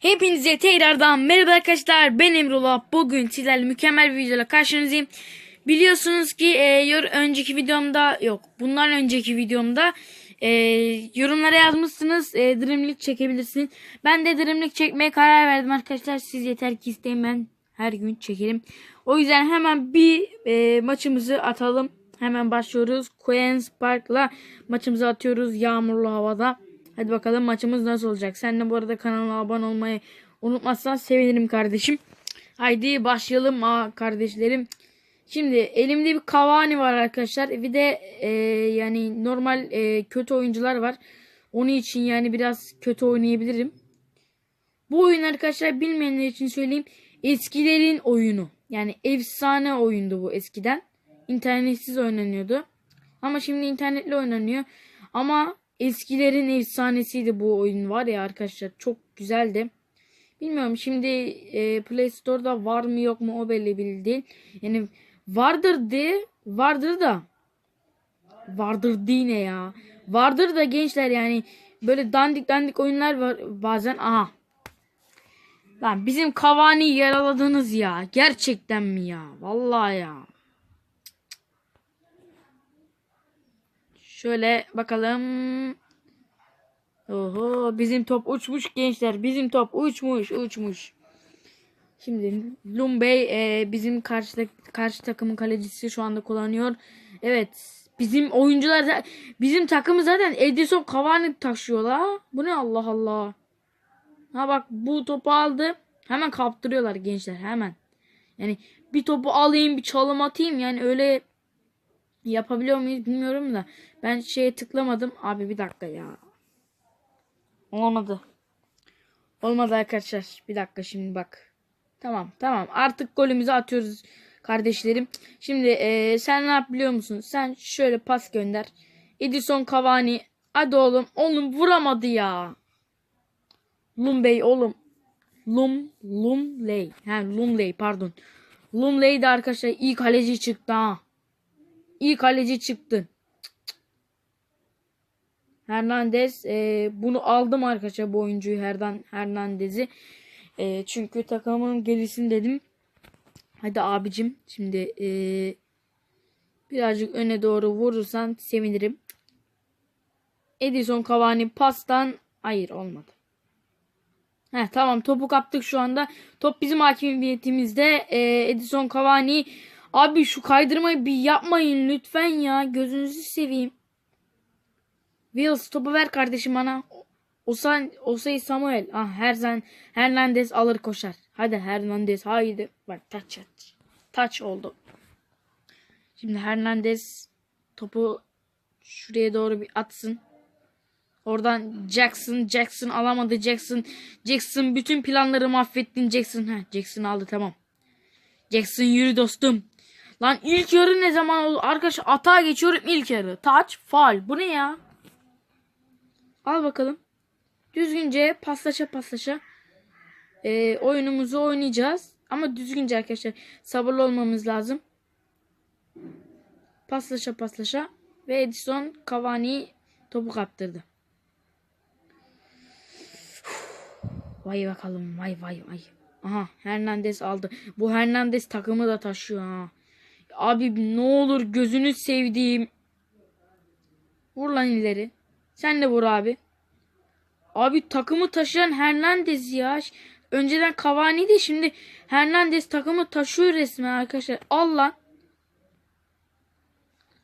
Hepinize tekrardan merhaba arkadaşlar. Ben Emrullah. Bugün sizlerle mükemmel bir videoyla karşınızdayım. Biliyorsunuz ki e, yor önceki videomda yok. Bundan önceki videomda e, yorumlara yazmışsınız. E, Dreamlik çekebilirsin. Ben de Dreamlik çekmeye karar verdim arkadaşlar. Siz yeter ki isteyin ben her gün çekerim. O yüzden hemen bir e, maçımızı atalım. Hemen başlıyoruz. Queen's Park'la maçımızı atıyoruz yağmurlu havada. Hadi bakalım maçımız nasıl olacak. Sen de bu arada kanala abone olmayı unutmazsan sevinirim kardeşim. Haydi başlayalım kardeşlerim. Şimdi elimde bir Cavani var arkadaşlar. Bir de e, yani normal e, kötü oyuncular var. Onun için yani biraz kötü oynayabilirim. Bu oyun arkadaşlar bilmeyenler için söyleyeyim. Eskilerin oyunu. Yani efsane oyundu bu eskiden. İnternetsiz oynanıyordu. Ama şimdi internetli oynanıyor. Ama eskilerin efsanesiydi bu oyun var ya arkadaşlar. Çok güzeldi. Bilmiyorum şimdi e, Play Store'da var mı yok mu o belli değil. Yani vardır de vardır da vardır değil ne ya. Vardır da gençler yani böyle dandik dandik oyunlar var bazen. Aha. Lan bizim Cavani yaraladınız ya. Gerçekten mi ya? Vallahi ya. Şöyle bakalım. Oho bizim top uçmuş gençler. Bizim top uçmuş uçmuş. Şimdi Lumbey e, bizim karşı, karşı takımın kalecisi şu anda kullanıyor. Evet bizim oyuncular da- bizim takımı zaten Edison Cavani taşıyor la. Bu ne Allah Allah. Ha bak bu topu aldı. Hemen kaptırıyorlar gençler hemen. Yani bir topu alayım bir çalım atayım yani öyle yapabiliyor muyuz bilmiyorum da. Ben şeye tıklamadım. Abi bir dakika ya. Olmadı. Olmadı arkadaşlar. Bir dakika şimdi bak. Tamam tamam artık golümüzü atıyoruz kardeşlerim. Şimdi eee, sen ne yap musun? Sen şöyle pas gönder. Edison Cavani. Hadi oğlum. Oğlum vuramadı ya. Lumbey oğlum. Lum Lumley. Ha Lumley pardon. Lumley de arkadaşlar iyi kaleci çıktı ha. İyi kaleci çıktı. Hernandez e, bunu aldım arkadaşlar bu oyuncuyu Herdan Hernandez'i. E, çünkü takımın gelişsin dedim. Hadi abicim şimdi e, birazcık öne doğru vurursan sevinirim. Edison Cavani pastan hayır olmadı. Heh, tamam topu kaptık şu anda. Top bizim hakimiyetimizde. E, Edison Cavani abi şu kaydırmayı bir yapmayın lütfen ya gözünüzü seveyim. Wills topu ver kardeşim bana. Osan, Osay Samuel. Ah Herzen, Hernandez alır koşar. Hadi Hernandez haydi. Bak taç at. Taç oldu. Şimdi Hernandez topu şuraya doğru bir atsın. Oradan Jackson, Jackson alamadı Jackson. Jackson bütün planları mahvettin Jackson. Heh, Jackson aldı tamam. Jackson yürü dostum. Lan ilk yarı ne zaman oldu? Arkadaş atağa geçiyorum ilk yarı. Taç, faal. Bu ne ya? Al bakalım. Düzgünce paslaşa paslaşa e, oyunumuzu oynayacağız. Ama düzgünce arkadaşlar sabırlı olmamız lazım. Paslaşa paslaşa ve Edison Cavani topu kaptırdı. Vay bakalım vay vay vay. Aha Hernandez aldı. Bu Hernandez takımı da taşıyor ha. Abi ne olur gözünü sevdiğim. Vur lan ileri. Sen de vur abi. Abi takımı taşıyan Hernandez ya. Önceden Cavani'ydi şimdi Hernandez takımı taşıyor resmen arkadaşlar. Al lan.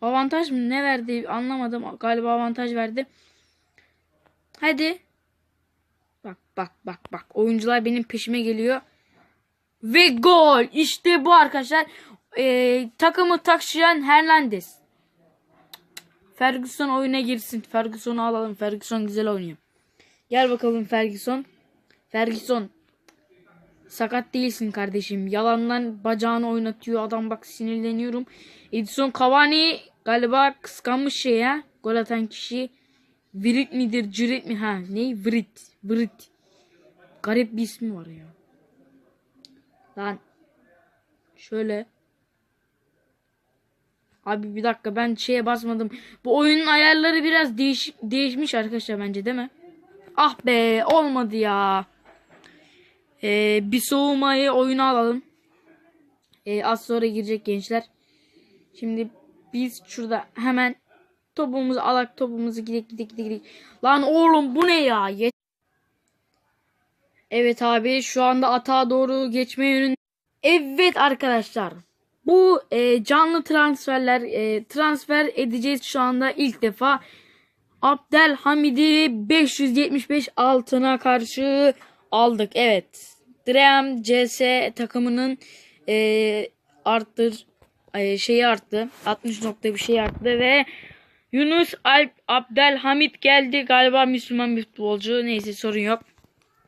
Avantaj mı ne verdi anlamadım. Galiba avantaj verdi. Hadi. Bak bak bak bak. Oyuncular benim peşime geliyor. Ve gol. İşte bu arkadaşlar. Ee, takımı taşıyan Hernandez. Ferguson oyuna girsin. Ferguson'u alalım. Ferguson güzel oynuyor. Gel bakalım Ferguson. Ferguson. Sakat değilsin kardeşim. Yalandan bacağını oynatıyor. Adam bak sinirleniyorum. Edison Cavani galiba kıskanmış şey ya. Gol atan kişi. Virit midir? Cirit mi? Ha ne? Virit. Virit. Garip bir ismi var ya. Lan. Şöyle. Abi bir dakika ben şeye basmadım. Bu oyunun ayarları biraz değiş değişmiş arkadaşlar bence değil mi? Ah be olmadı ya. Ee, bir soğumayı oyuna alalım. Ee, az sonra girecek gençler. Şimdi biz şurada hemen topumuzu alak topumuzu gidek gidek gidek gidek. Lan oğlum bu ne ya? Ye- evet abi şu anda atağa doğru geçme yönünde. Evet arkadaşlar. Bu e, canlı transferler e, transfer edeceğiz şu anda ilk defa. Abdelhamid'i 575 altına karşı aldık. Evet. Dream CS takımının e, arttır e, şeyi arttı. 60 nokta bir şey arttı ve Yunus Alp Abdelhamid geldi. Galiba Müslüman bir futbolcu. Neyse sorun yok.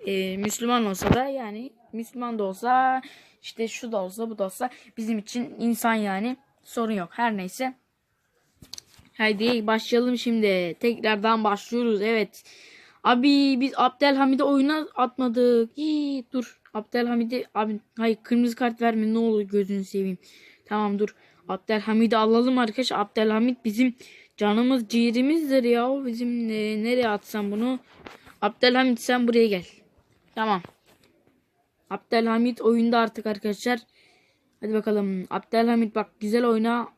E, Müslüman olsa da yani Müslüman da olsa işte şu da olsa bu da olsa bizim için insan yani sorun yok. Her neyse. Haydi başlayalım şimdi. Tekrardan başlıyoruz. Evet. Abi biz Abdelhamid'i oyuna atmadık. Hii, dur. Abdelhamid'i abi hayır kırmızı kart verme ne olur gözünü seveyim. Tamam dur. Abdelhamid'i alalım arkadaş. Abdelhamid bizim canımız ciğerimizdir ya. Bizim e, nereye atsam bunu? Abdelhamid sen buraya gel. Tamam. Abdelhamid oyunda artık arkadaşlar. Hadi bakalım. Abdelhamid bak güzel oyna.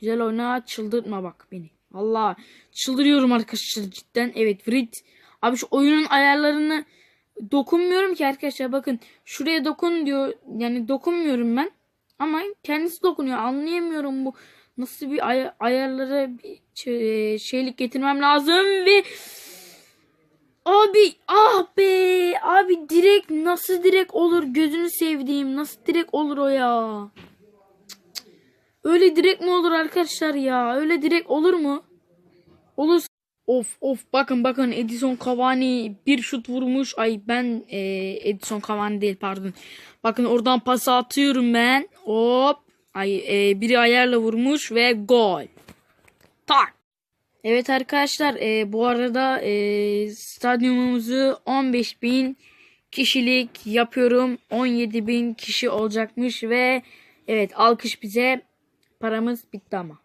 Güzel oyna çıldırtma bak beni. Allah çıldırıyorum arkadaşlar cidden. Evet Frit. Abi şu oyunun ayarlarını dokunmuyorum ki arkadaşlar bakın. Şuraya dokun diyor. Yani dokunmuyorum ben. Ama kendisi dokunuyor. Anlayamıyorum bu. Nasıl bir ay- ayarlara bir şey- şeylik getirmem lazım ve Abi ah be abi direkt nasıl direkt olur gözünü sevdiğim nasıl direkt olur o ya. Öyle direkt mi olur arkadaşlar ya öyle direkt olur mu? Olur. Of of bakın bakın Edison Cavani bir şut vurmuş. Ay ben e, Edison Cavani değil pardon. Bakın oradan pas atıyorum ben. Hop. Ay e, biri ayarla vurmuş ve gol. Tak. Evet arkadaşlar e, bu arada e, stadyumumuzu 15 bin kişilik yapıyorum. 17 bin kişi olacakmış ve evet alkış bize paramız bitti ama.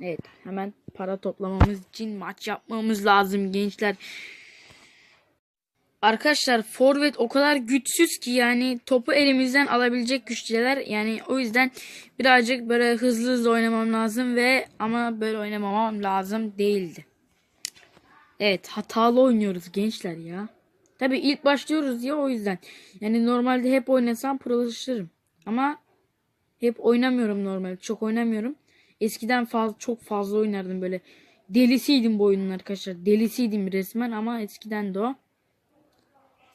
Evet hemen para toplamamız için maç yapmamız lazım gençler. Arkadaşlar forvet o kadar güçsüz ki yani topu elimizden alabilecek güçteler. Yani o yüzden birazcık böyle hızlı hızlı oynamam lazım ve ama böyle oynamamam lazım değildi. Evet hatalı oynuyoruz gençler ya. Tabi ilk başlıyoruz ya o yüzden. Yani normalde hep oynasam prolaşırım. Ama hep oynamıyorum normalde. Çok oynamıyorum. Eskiden fazla, çok fazla oynardım böyle. Delisiydim bu oyunun arkadaşlar. Delisiydim resmen ama eskiden de o.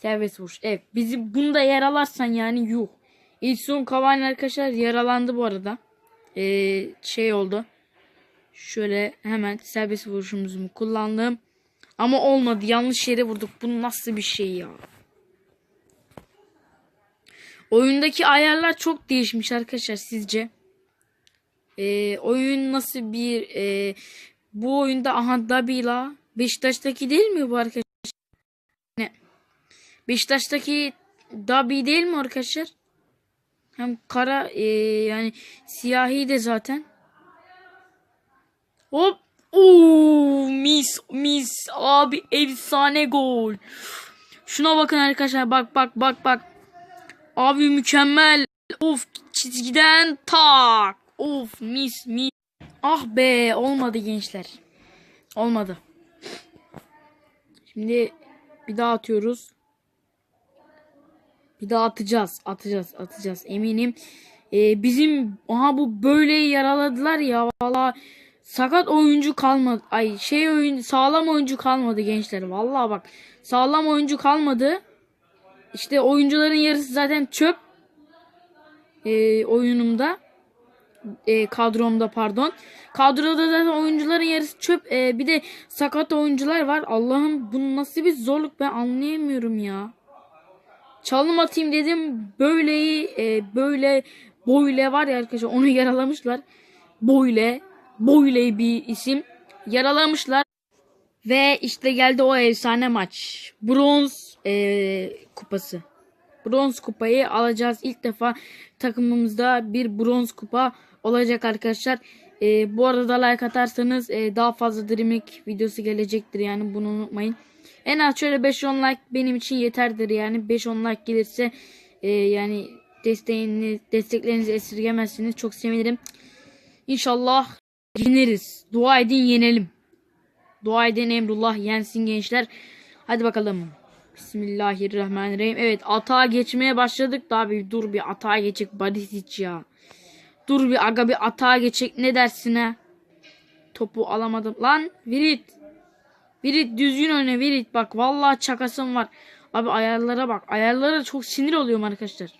Serbest vuruş. Evet. Bizi bunda yaralarsan yani yuh. Edson Cavani arkadaşlar yaralandı bu arada. Ee, şey oldu. Şöyle hemen serbest vuruşumuzu kullandım. Ama olmadı. Yanlış yere vurduk. Bu nasıl bir şey ya? Oyundaki ayarlar çok değişmiş arkadaşlar sizce. Ee, oyun nasıl bir e, bu oyunda aha Dabila Beşiktaş'taki değil mi bu arkadaşlar? Beşiktaş'taki Dabi değil mi arkadaşlar? Hem kara e, yani siyahi de zaten. Hop. Oo, mis mis abi efsane gol. Şuna bakın arkadaşlar bak bak bak bak. Abi mükemmel. Of çizgiden tak. Of mis mis. Ah be olmadı gençler. Olmadı. Şimdi bir daha atıyoruz. Bir daha atacağız. Atacağız. Atacağız. Eminim. Ee, bizim aha bu böyle yaraladılar ya. Valla sakat oyuncu kalmadı. Ay şey oyun sağlam oyuncu kalmadı gençler. Valla bak. Sağlam oyuncu kalmadı. İşte oyuncuların yarısı zaten çöp. Ee, oyunumda. Ee, kadromda pardon. Kadroda zaten oyuncuların yarısı çöp. Ee, bir de sakat oyuncular var. Allah'ım bu nasıl bir zorluk ben anlayamıyorum ya. Çalım atayım dedim. Böyleyi e, böyle Boyle var ya arkadaşlar onu yaralamışlar. Boyle. Boyle bir isim. Yaralamışlar. Ve işte geldi o efsane maç. Bronz e, kupası. Bronz kupayı alacağız. İlk defa takımımızda bir bronz kupa olacak arkadaşlar. E, bu arada like atarsanız e, daha fazla Dreamhack videosu gelecektir. Yani bunu unutmayın. En az şöyle 5-10 like benim için yeterdir yani. 5-10 like gelirse e, yani desteğini, desteklerinizi esirgemezsiniz. Çok sevinirim. İnşallah yeneriz. Dua edin yenelim. Dua edin Emrullah yensin gençler. Hadi bakalım. Bismillahirrahmanirrahim. Evet atağa geçmeye başladık da abi dur bir atağa geçecek Barisic ya. Dur bir aga bir atağa geçecek ne dersin ha? Topu alamadım. Lan Virit. Virit düzgün oyna Virit bak vallahi çakasım var. Abi ayarlara bak. Ayarlara çok sinir oluyorum arkadaşlar.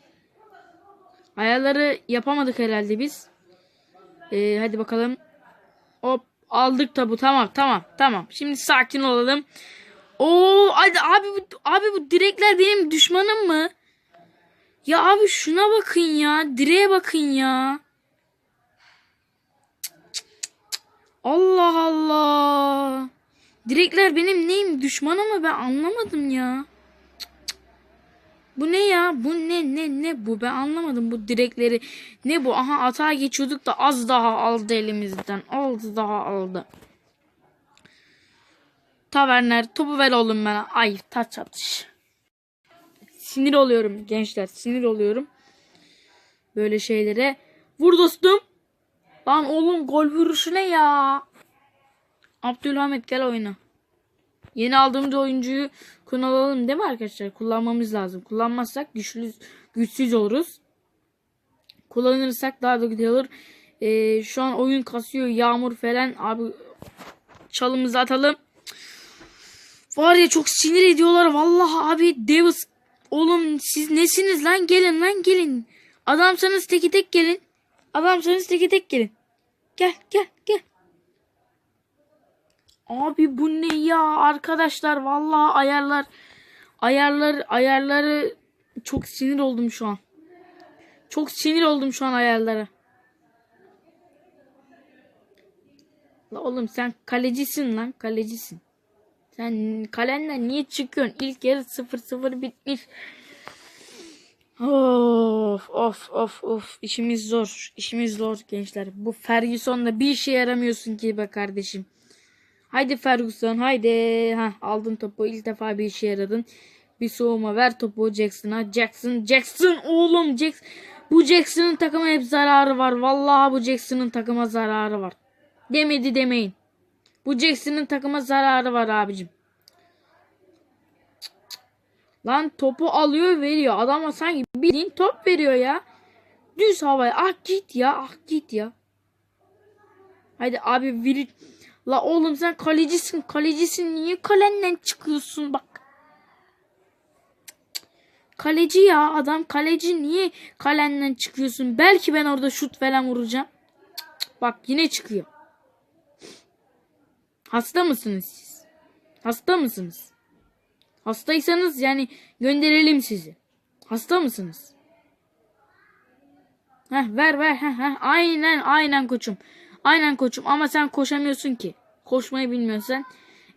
Ayarları yapamadık herhalde biz. Ee, hadi bakalım. Hop aldık tabu tamam tamam tamam. Şimdi sakin olalım. Oo hadi abi bu, abi bu direkler benim düşmanım mı? Ya abi şuna bakın ya. Direğe bakın ya. Allah Allah. Direkler benim neyim? Düşmanım mı? Ben anlamadım ya. Bu ne ya? Bu ne ne ne bu? Ben anlamadım bu direkleri. Ne bu? Aha atağa geçiyorduk da az daha aldı elimizden. Aldı daha aldı. Taverner topu ver oğlum bana. Ay taç atış. Sinir oluyorum gençler. Sinir oluyorum. Böyle şeylere. Vur dostum. Lan oğlum gol vuruşu ne ya? Abdülhamit gel oyna. Yeni aldığımız oyuncuyu kullanalım değil mi arkadaşlar? Kullanmamız lazım. Kullanmazsak güçlü, güçsüz oluruz. Kullanırsak daha da güzel olur. Ee, şu an oyun kasıyor. Yağmur falan. Abi çalımızı atalım. Var ya çok sinir ediyorlar. Vallahi abi Davis. Oğlum siz nesiniz lan? Gelin lan gelin. Adamsanız teki tek gelin. Adamsanız teki tek gelin. Gel gel gel. Abi bu ne ya arkadaşlar vallahi ayarlar ayarlar ayarları çok sinir oldum şu an. Çok sinir oldum şu an ayarlara. La oğlum sen kalecisin lan kalecisin. Sen kalenden niye çıkıyorsun? İlk yarı 0-0 bitmiş. Of of of of işimiz zor. İşimiz zor gençler. Bu Ferguson'la bir işe yaramıyorsun ki be kardeşim. Haydi Ferguson haydi. Ha aldın topu ilk defa bir işe yaradın. Bir soğuma ver topu Jackson'a. Jackson Jackson oğlum Jackson. Bu Jackson'ın takıma hep zararı var. Vallahi bu Jackson'ın takıma zararı var. Demedi demeyin. Bu Jackson'ın takıma zararı var abicim. Lan topu alıyor veriyor. Adama sanki bildiğin top veriyor ya. Düz havaya. Ah git ya. Ah git ya. Haydi abi Virit. La oğlum sen kalecisin. Kalecisin. Niye kalenden çıkıyorsun bak. Kaleci ya adam kaleci niye kalenden çıkıyorsun? Belki ben orada şut falan vuracağım. Bak yine çıkıyor. Hasta mısınız siz? Hasta mısınız? Hastaysanız yani gönderelim sizi. Hasta mısınız? Heh, ver ver. Heh, heh. Aynen aynen koçum. Aynen koçum ama sen koşamıyorsun ki. Koşmayı bilmiyorsan.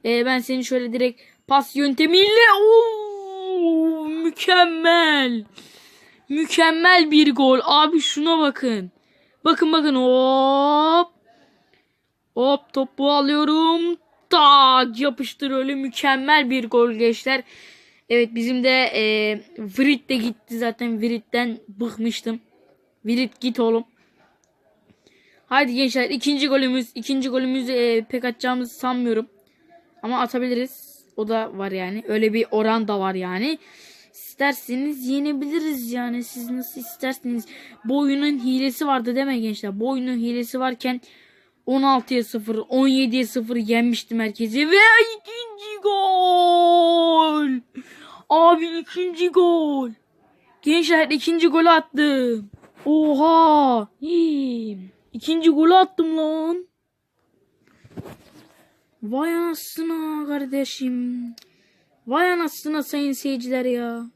Ee, ben seni şöyle direkt pas yöntemiyle Oo, mükemmel. Mükemmel bir gol. Abi şuna bakın. Bakın bakın hop. Hop topu alıyorum. Tak yapıştır öyle mükemmel bir gol gençler. Evet bizim de e, Virit de gitti zaten Virit'ten bıkmıştım. Virit git oğlum. Haydi gençler ikinci golümüz. ikinci golümüzü e, pek atacağımızı sanmıyorum. Ama atabiliriz. O da var yani. Öyle bir oran da var yani. İsterseniz yenebiliriz yani. Siz nasıl isterseniz. Bu oyunun hilesi vardı mi gençler? Bu oyunun hilesi varken 16'ya 0, 17'ye 0 yenmiştim herkesi. Ve ikinci gol. Abi ikinci gol. Gençler ikinci golü attım. Oha. Hii. İkinci golü attım lan. Vay anasına kardeşim. Vay anasına sayın seyirciler ya.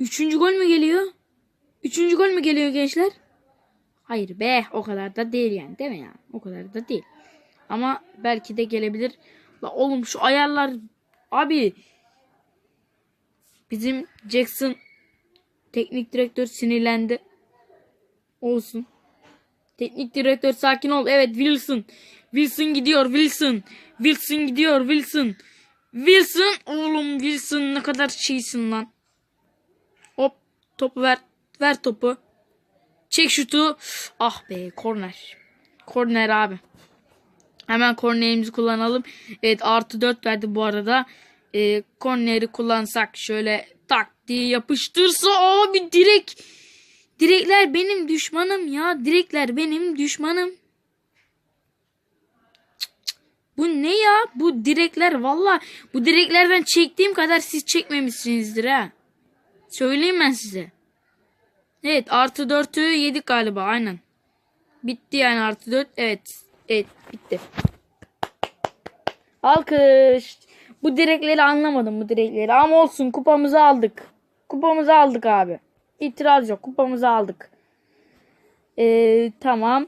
Üçüncü gol mü geliyor? Üçüncü gol mü geliyor gençler? Hayır be o kadar da değil yani değil mi ya? O kadar da değil. Ama belki de gelebilir. La oğlum şu ayarlar abi bizim Jackson teknik direktör sinirlendi. Olsun. Teknik direktör sakin ol. Evet Wilson. Wilson gidiyor Wilson. Wilson gidiyor Wilson. Wilson oğlum Wilson ne kadar şeysin lan. Hop topu ver. Ver topu. Çek şutu. Ah be korner. Korner abi. Hemen kornerimizi kullanalım. Evet artı 4 verdi bu arada. Ee, korneri kullansak şöyle tak diye yapıştırsa abi direkt direkler benim düşmanım ya. Direkler benim düşmanım. Bu ne ya? Bu direkler valla bu direklerden çektiğim kadar siz çekmemişsinizdir ha. Söyleyeyim ben size. Evet artı 4'ü yedik galiba aynen. Bitti yani artı 4. Evet. Evet bitti. Alkış. Bu direkleri anlamadım bu direkleri ama olsun kupamızı aldık. Kupamızı aldık abi. İtiraz yok kupamızı aldık. Ee, tamam.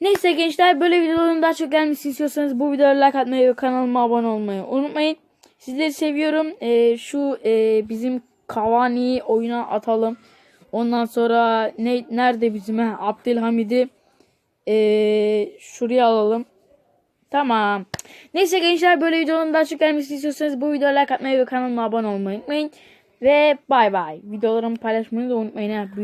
Neyse gençler böyle videoların daha çok gelmesini istiyorsanız bu videoya like atmayı ve kanalıma abone olmayı unutmayın. Sizleri seviyorum. Ee, şu e, bizim Cavani'yi oyuna atalım. Ondan sonra ne nerede bizim? Abdülhamid'i ee, şuraya alalım. Tamam. Neyse gençler böyle videoların daha çok gelmesini istiyorsanız bu videoya like atmayı ve kanalıma abone olmayı unutmayın. Ve bay bay. Videolarımı paylaşmayı da unutmayın.